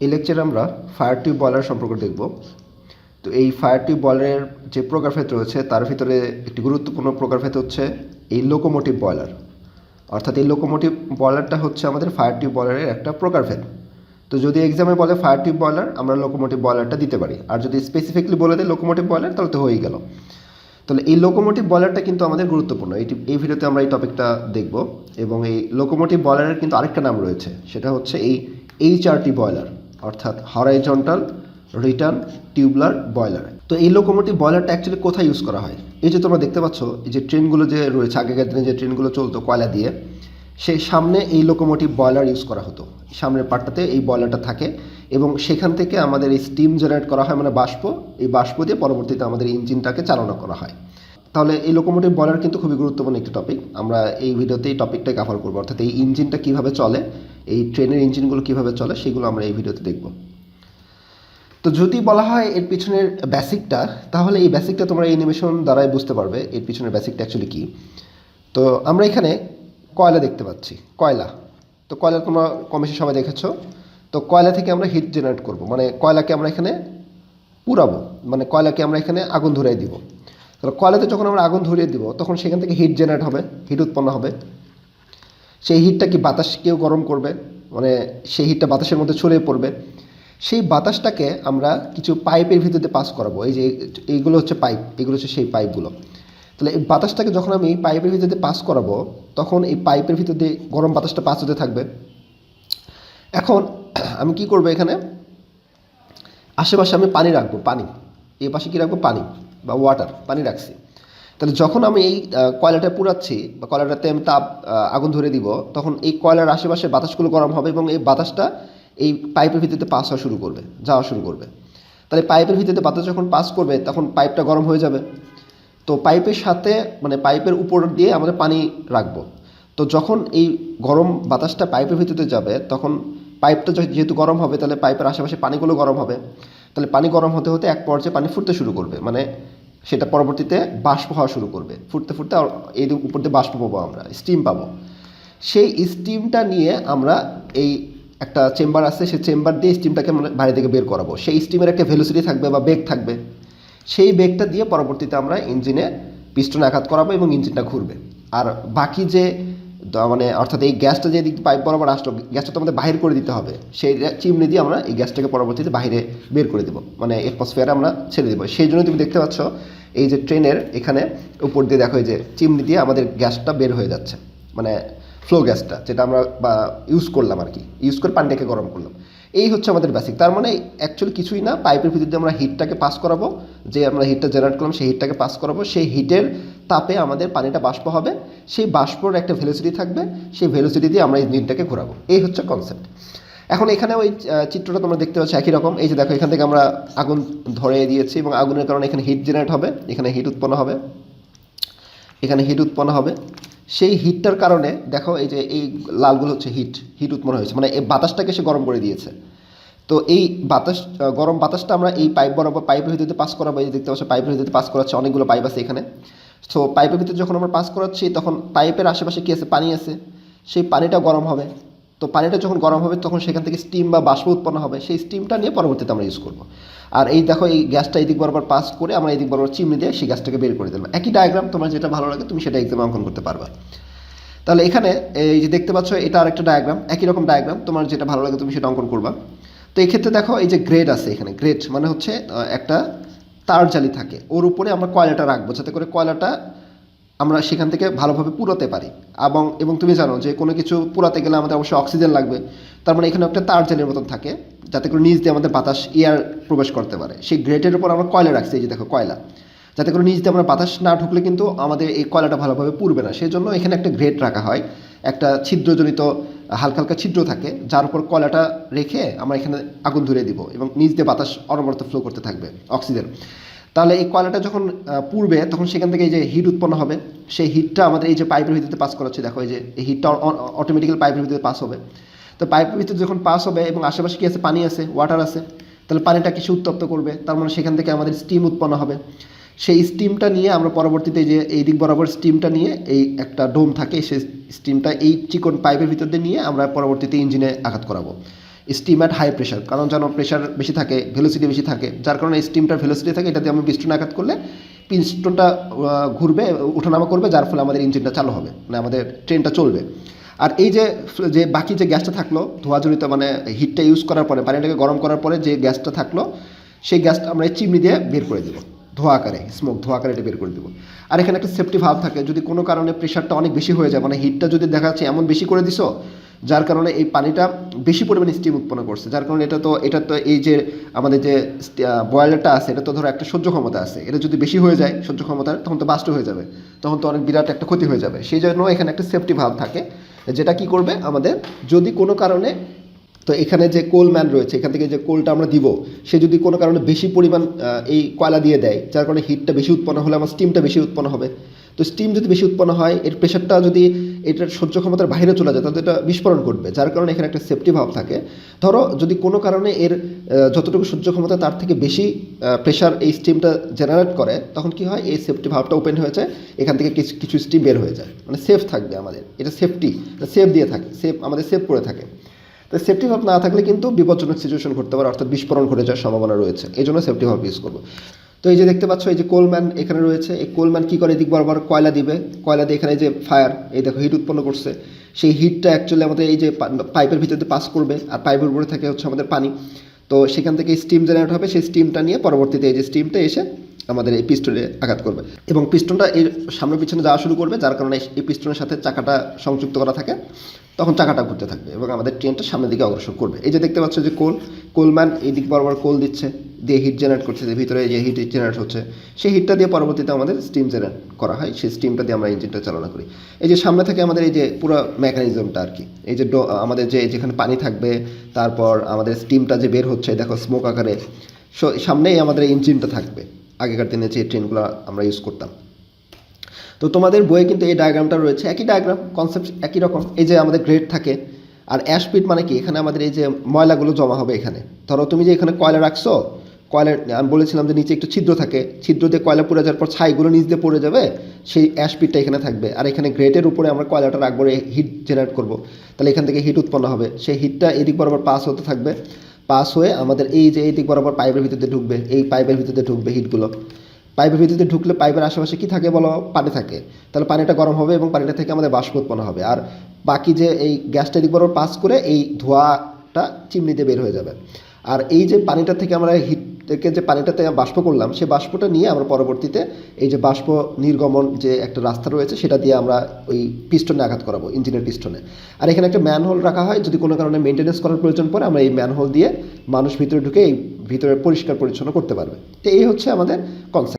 এই লেকচারে আমরা ফায়ার টিউব বয়লার সম্পর্কে দেখব। তো এই ফায়ার টিউব বয়লারের যে প্রকারভেদ রয়েছে, তার ভিতরে একটি গুরুত্বপূর্ণ প্রকারভেদ হচ্ছে এই লোকোমোটিভ বয়লার অর্থাৎ এই লোকোমোটিভ বয়লারটা হচ্ছে আমাদের ফায়ার টিউব বয়লারের একটা প্রকারভেদ তো যদি এক্সামে বলে ফায়ার টিউব বয়লার আমরা লোকোমোটিভ বয়লারটা দিতে পারি। আর যদি স্পেসিফিকলি বলে দেয় লোকোমোটিভ বয়লার তাহলে তো হয়েই গেল। তাহলে এই লোকোমোটিভ বয়লারটা কিন্তু আমাদের গুরুত্বপূর্ণ। এটি, এই ভিডিওতে আমরা এই টপিকটা দেখব। এবং এই লোকোমোটিভ বয়লারের কিন্তু আরেকটা নাম রয়েছে। সেটা হচ্ছে এই এইচআরটি বয়লার অর্থাৎ হরাইজন্টাল রিটার্ন টিউবলার বয়লার তো এই লোকোমোটিভ বয়লারটা অ্যাকচুয়ালি কোথায় ইউজ করা হয়? এই যে তোমরা দেখতে পাচ্ছ, এই যে ট্রেনগুলো যে রয়েছে, আগেকার দিনে যে ট্রেনগুলো চলতো কয়লা দিয়ে সেই সামনে এই লোকোমোটিভ বয়লার ইউজ করা হতো। সামনের পার্টটাতে এই বয়লারটা থাকে এবং সেখান থেকে আমাদের এই স্টিম জেনারেট করা হয় মানে বাষ্প। এই বাষ্প দিয়ে পরবর্তীতে আমাদের ইঞ্জিনটাকে চালনা করা হয়। তাহলে এই লোকোমোটিভ বয়লার কিন্তু খুবই গুরুত্বপূর্ণ একটি টপিক আমরা এই ভিডিওতে এই টপিকটাই কাভার করব। অর্থাৎ এই ইঞ্জিনটা কীভাবে চলে এই ট্রেনের ইঞ্জিনগুলো কীভাবে চলে সেগুলো আমরা এই ভিডিওতে দেখব। তো যদি বলা হয় এর পিছনের বেসিকটা, তাহলে এই বেসিকটা তোমরা অ্যানিমেশন দ্বারাই বুঝতে পারবে এর পিছনের বেসিকটা অ্যাকচুয়ালি কী। তো আমরা এখানে কয়লা দেখতে পাচ্ছি, কয়লা। তো কয়লা তোমরা কম সবাই দেখেছ। তো কয়লা থেকে আমরা হিট জেনারেট করব মানে কয়লাকে আমরা এখানে পুরাবো মানে কয়লাকে আমরা এখানে আগুন ধরিয়ে দিব। তাহলে কয়লাতে যখন আমরা আগুন ধরিয়ে দিব, তখন সেখান থেকে হিট জেনারেট হবে হিট উৎপন্ন হবে। সেই হিটটা কি বাতাসকেও গরম করবে? মানে সেই হিটটা বাতাসের মধ্যে ছড়িয়ে পড়বে? সেই বাতাসটাকে আমরা কিছু পাইপের ভিতরে পাস করাবো। এই যে এইগুলো হচ্ছে পাইপ এগুলো হচ্ছে সেই পাইপগুলো তাহলে এই বাতাসটাকে যখন আমি পাইপের ভিতরে পাস করাবো, তখন এই পাইপের ভিতর দিয়ে গরম বাতাসটা পাস হতে থাকবে। এখন আমি কি করব এখানে? আশেপাশে আমি পানি রাখব, পানি। এই পাশে কী রাখব? পানি বা ওয়াটার পানি রাখছি। তাহলে যখন আমি এই কয়লাটা পুরাচ্ছি বা কয়লাটাতে আমি তাপ আগুন ধরে দিব, তখন এই কয়লার আশেপাশে বাতাসগুলো গরম হবে এবং এই বাতাসটা এই পাইপের ভিতরে পাস হওয়া শুরু করবে, যাওয়া শুরু করবে। তাহলে পাইপের ভিতরে বাতাস যখন পাস করবে, তখন পাইপটা গরম হয়ে যাবে। তো পাইপের সাথে মানে পাইপের উপর দিয়ে আমাদের পানি রাখব। তো যখন এই গরম বাতাসটা পাইপের ভিতরে যাবে, তখন পাইপটা যেহেতু গরম হবে, তাহলে পাইপের আশেপাশে পানিগুলো গরম হবে। তাহলে পানি গরম হতে হতে এক পর্যায়ে পানি ফুটতে শুরু করবে। মানে সেটা পরবর্তীতে বাষ্প হওয়া শুরু করবে। ফুটতে ফুটতে এই উপর দিয়ে বাষ্প পাবো আমরা স্টিম পাবো। সেই স্টিমটা নিয়ে আমরা এই একটা চেম্বার আছে, সেই চেম্বার দিয়ে স্টিমটাকে আমরা বাইরে থেকে বের করাবো। সেই স্টিমের একটা ভেলোসিটি থাকবে বা বেগ থাকবে। সেই বেগটা দিয়ে পরবর্তীতে আমরা ইঞ্জিনে পিস্টন আঘাত করাবো এবং ইঞ্জিনটা ঘুরবে। আর বাকি যে মানে অর্থাৎ এই গ্যাসটা যে দিক পাইপ বরাবর আসলো, গ্যাসটা তো আমাদের বাহির করে দিতে হবে। সেই চিমনি দিয়ে আমরা এই গ্যাসটাকে পরবর্তীতে বাইরে বের করে দেবো। মানে এটমসফিয়ারে আমরা ছেড়ে দেবো। সেই জন্য তুমি দেখতে পাচ্ছ, এই যে ট্রেনের এখানে উপর দিয়ে দেখো যে চিমনি দিয়ে আমাদের গ্যাসটা বের হয়ে যাচ্ছে। মানে ফ্লো গ্যাসটা, যেটা আমরা বা ইউজ করলাম আর কি। ইউজ করে পানিটাকে গরম করলাম। এই হচ্ছে আমাদের বেসিক তার মানে অ্যাকচুয়ালি কিছুই না, পাইপের ভিতর দিয়ে আমরা হিটটাকে পাস করাবো। যে আমরা হিটটা জেনারেট করলাম, সেই হিটটাকে পাস করাবো। সেই হিটের তাপে আমাদের পানিটা বাষ্প হবে। সেই বাষ্পর একটা ভেলোসিটি থাকবে, সেই ভেলোসিটি দিয়ে আমরা ইঞ্জিনটাকে ঘোরাবো। এই হচ্ছে কনসেপ্ট এখন এখানে ওই চিত্রটা তোমরা দেখতে পাচ্ছ একই রকম। এই যে দেখো, এখান থেকে আমরা আগুন ধরে দিয়েছি এবং আগুনের কারণে এখানে হিট জেনারেট হবে, এখানে হিট উৎপন্ন হবে। এখানে হিট উৎপন্ন হবে। সেই হিটটার কারণে দেখো এই যে এই লালগুলো হচ্ছে হিট হিট উৎপন্ন হয়েছে। মানে এই বাতাসটাকে সে গরম করে দিয়েছে। তো এই বাতাস গরম বাতাসটা আমরা এই পাইপ বরাবর পাইপের ভিতরে পাস করাবো, এই দেখতে পাচ্ছ পাইপের ভিতরে পাস করাচ্ছে, অনেকগুলো পাইপ আছে এখানে। তো পাইপের ভিতরে যখন আমরা পাস করাচ্ছি, তখন পাইপের আশেপাশে কী আছে? পানি আছে। সেই পানিটা গরম হবে। তো পানিটা যখন গরম হবে, তখন সেখান থেকে স্টিম বা বাষ্প উৎপন্ন হবে। সেই স্টিমটা নিয়ে পরবর্তীতে আমরা ইউজ করব। আর এই দেখো, এই গ্যাসটা এদিক বরাবর পাস করে আমরা এদিক বরাবর চিমনি দিয়ে সেই গ্যাসটাকে বের করে দিলাম। একই ডায়াগ্রাম তোমার যেটা ভালো লাগে, তুমি সেটা এক্সামে অঙ্কন করতে পারবা। তাহলে এখানে এই যে দেখতে পাচ্ছ, এটা আরেকটা ডায়াগ্রাম একই রকম ডায়াগ্রাম তোমার যেটা ভালো লাগে, তুমি সেটা অঙ্কন করবা। তো এই ক্ষেত্রে দেখো, এই যে গ্রেড আছে এখানে। গ্রেড মানে হচ্ছে একটা তার জালি থাকে। ওর উপরে আমরা কয়লাটা রাখব, যাতে করে কয়লাটা আমরা সেখান থেকে ভালোভাবে পুরোতে পারি। এবং এবং তুমি জানো যে কোনো কিছু পুরাতে গেলে আমাদের অবশ্যই অক্সিজেন লাগবে। তার মানে এখানে একটা তার জালির মতন থাকে, যাতে করে নিচ দিয়ে আমাদের বাতাস, এয়ার প্রবেশ করতে পারে। সেই গ্রেটের উপর আমরা কয়লা রাখছি, এই যে দেখো কয়লা। যাতে করে নিচ দিয়ে আমরা বাতাস না ঢুকলে কিন্তু আমাদের এই কয়লাটা ভালোভাবে পুড়বে না। সেই জন্য এখানে একটা গ্রেট রাখা হয়। একটা ছিদ্রজনিত হালকা হালকা ছিদ্র থাকে, যার উপর কয়লাটা রেখে আমরা এখানে আগুন ধরিয়ে দিব এবং নিচ দিয়ে বাতাস অনবরত ফ্লো করতে থাকবে অক্সিজেন তাহলে এই কয়লাটা যখন পুড়বে, তখন সেখান থেকে এই যে হিট উৎপন্ন হবে, সেই হিটটা আমাদের এই যে পাইপের ভিতরে পাস করাচ্ছে, দেখো এই যে এই হিটটা অটোমেটিক্যাল পাইপের ভিতরে পাস হবে। তো পাইপের ভিতরে যখন পাস হবে এবং আশেপাশে কি আছে? পানি আছে ওয়াটার আছে, তাহলে পানিটা কিছু উত্তপ্ত করবে? তার মানে সেখান থেকে আমাদের স্টিম উৎপন্ন হবে। সেই স্টিমটা নিয়ে আমরা পরবর্তীতে যে এই দিক বরাবর স্টিমটা নিয়ে এই একটা ডোম থাকে, সেই স্টিমটা এই চিকন পাইপের ভিতর দিয়ে নিয়ে আমরা পরবর্তীতে ইঞ্জিনে আঘাত করাবো। স্টিম অ্যাট হাই প্রেশার কারণ যেন প্রেশার বেশি থাকে ভেলোসিটি বেশি থাকে, যার কারণে স্টিমটার ভেলোসিটি থাকে, এটাতে আমি পিস্টন আঘাত করলে পিস্টনটা ঘুরবে ওঠানামা করবে, যার ফলে আমাদের ইঞ্জিনটা চালু হবে মানে আমাদের ট্রেনটা চলবে। আর এই যে যে বাকি যে গ্যাসটা থাকল ধোঁয়াজনিত মানে হিটটা ইউজ করার পরে, পানিটাকে গরম করার পরে যে গ্যাসটা থাকল, সেই গ্যাসটা আমরা চিমনি দিয়ে বের করে দেবো। ধোঁয়া আকারে স্মোক ধোঁয়া আকারে এটা বের করে দেবো। আর এখানে একটা সেফটি ভাল্ব থাকে, যদি কোনো কারণে প্রেশারটা অনেক বেশি হয়ে যায় মানে হিটটা যদি দেখা যাচ্ছে এমন বেশি করে দিছো, যার কারণে এই পানিটা বেশি পরিমাণে স্টিম উৎপন্ন করছে। যার কারণে এটা তো এটা তো এই যে আমাদের যে বয়লারটা আছে, এটা তো ধরো একটা সহ্য ক্ষমতা আছে। এটা যদি বেশি হয়ে যায়, সহ্য ক্ষমতা, তখন তো বাস্ট হয়ে যাবে। তখন তো অনেক বিরাট একটা ক্ষতি হয়ে যাবে। সেই জন্য এখানে একটা সেফটি ভাব থাকে, যেটা কি করবে আমাদের, যদি কোনো কারণে তো এখানে যে কোল ম্যান রয়েছে, এখান থেকে যে কোলটা আমরা দিব, সে যদি কোনো কারণে বেশি পরিমাণ এই কয়লা দিয়ে দেয়, যার কারণে হিটটা বেশি উৎপন্ন হলে আমার স্টিমটা বেশি উৎপন্ন হবে। তো স্টিম যদি বেশি উৎপন্ন হয়, এর প্রেশারটা যদি এটার সহ্য ক্ষমতার বাইরে চলে যায়, তাহলে এটা বিস্ফোরণ ঘটবে, যার কারণে এখানে একটা সেফটি ভাব থাকে। ধরো, যদি কোনো কারণে এর যতটুকু সহ্য ক্ষমতা তার থেকে বেশি প্রেশার এই স্টিমটা জেনারেট করে, তখন কি হয়, এই সেফটি ভাবটা ওপেন হয়ে যায়, এখান থেকে কিছু কিছু স্টিম বের হয়ে যায়। মানে সেফ থাকবে আমাদের, এটা সেফটি সেফ দিয়ে থাকে সেফ আমাদের সেফ করে থাকে। তো সেফটি ভাব না থাকলে কিন্তু বিপজ্জনক সিচুয়েশন ঘটতে পারে, অর্থাৎ বিস্ফোরণ ঘটে যাওয়ার সম্ভাবনা রয়েছে। এই জন্য সেফটি ভাব ইউজ করব। তো এই যে দেখতে পাচ্ছ, এই যে কোলম্যান এখানে রয়েছে, এই কোলম্যান কী করে? এদিক বরাবর কয়লা দিবে। কয়লা দিয়ে এখানে যে ফায়ার এই দেখো হিট উৎপন্ন করছে। সেই হিটটা অ্যাকচুয়ালি আমাদের এই যে পাইপের ভিতরে পাস করবে, আর পাইপের উপরে থাকে হচ্ছে আমাদের পানি। তো সেখান থেকে স্টিম জেনারেট হবে, সেই স্টিমটা নিয়ে পরবর্তীতে এই যে স্টিমটা এসে আমাদের এই পিস্টনে আঘাত করবে। এবং পিস্টনটা এর সামনে পিছনে যাওয়া শুরু করবে, যার কারণে এই পিস্টনের সাথে চাকাটা সংযুক্ত করা থাকে। তখন চাকাটা ঘুরতে থাকবে এবং আমাদের ট্রেনটা সামনের দিকে অগ্রসর করবে। এই যে দেখতে পাচ্ছ যে কোল, কোলম্যান এই দিক বরাবর কোল দিচ্ছে, দিয়ে হিট জেনারেট করছে, যে ভিতরে যে হিট জেনারেট হচ্ছে, সেই হিটটা দিয়ে পরবর্তীতে আমাদের স্টিম জেনারেট করা হয়। সেই স্টিমটা দিয়ে আমরা ইঞ্জিনটা চালনা করি। এই যে সামনে থেকে আমাদের এই যে পুরো মেকানিজমটা আর কি, এই যে আমাদের যে যেখানে পানি থাকবে, তারপর আমাদের স্টিমটা যে বের হচ্ছে, দেখো স্মোক আকারে। সো সামনেই আমাদের ইঞ্জিনটা থাকবে। আগেকার দিনে যে ট্রেনগুলো আমরা ইউজ করতাম। তো তোমাদের বইয়ে কিন্তু এই ডায়াগ্রামটা রয়েছে। একই ডায়াগ্রাম কনসেপ্ট একই রকম। এই যে আমাদের গ্রেড থাকে, আর অ্যাশপিট মানে কি? এখানে আমাদের এই যে ময়লাগুলো জমা হবে এখানে। ধরো তুমি যে এখানে কয়লা রাখছো কয়লার আমি বলেছিলাম যে নিচে একটু ছিদ্র থাকে, ছিদ্র দিয়ে কয়লা পড়ে যাওয়ার পর ছাইগুলো নিচ দিয়ে পড়ে যাবে, সেই অ্যাশপিটটা এখানে থাকবে। আর এখানে গ্রেটের উপরে আমরা কয়লাটা রাখব হিট জেনারেট করব। তাহলে এখান থেকে হিট উৎপন্ন হবে। সেই হিটটা এদিক বরাবর পাস হতে থাকবে। পাস হয়ে আমাদের এই যে এই দিক বরাবর পাইপের ভিতরে ঢুকবে, এই পাইপের ভিতরে ঢুকবে হিটগুলো পাইপের ভিতরে ঢুকলে পাইপের আশেপাশে কি থাকে বলো? পানি থাকে। তাহলে পানিটা গরম হবে এবং পানিটা থেকে আমাদের বাষ্প উৎপন্ন হবে। আর বাকি যে এই গ্যাসটা এদিক বরাবর পাস করে এই ধোঁয়াটা চিমনিতে বের হয়ে যাবে। আর এই যে পানিটা থেকে আমরা হিট থেকে যে পানিটাতে বাষ্প করলাম সেই বাষ্পটা নিয়ে আমরা পরবর্তীতে এই যে বাষ্প নির্গমন যে একটা রাস্তা রয়েছে, সেটা দিয়ে আমরা ওই পিস্টনে আঘাত করাবো, ইঞ্জিনের পিস্টনে। আর এখানে একটা ম্যানহোল রাখা হয়। যদি কোনো কারণে মেনটেন্যান্স করার প্রয়োজন পড়ে, আমরা এই ম্যানহোল দিয়ে মানুষ ভিতরে ঢুকে এই ভিতরে পরিষ্কার পরিচ্ছন্ন করতে পারবে। তো এই হচ্ছে আমাদের কনসেপ্ট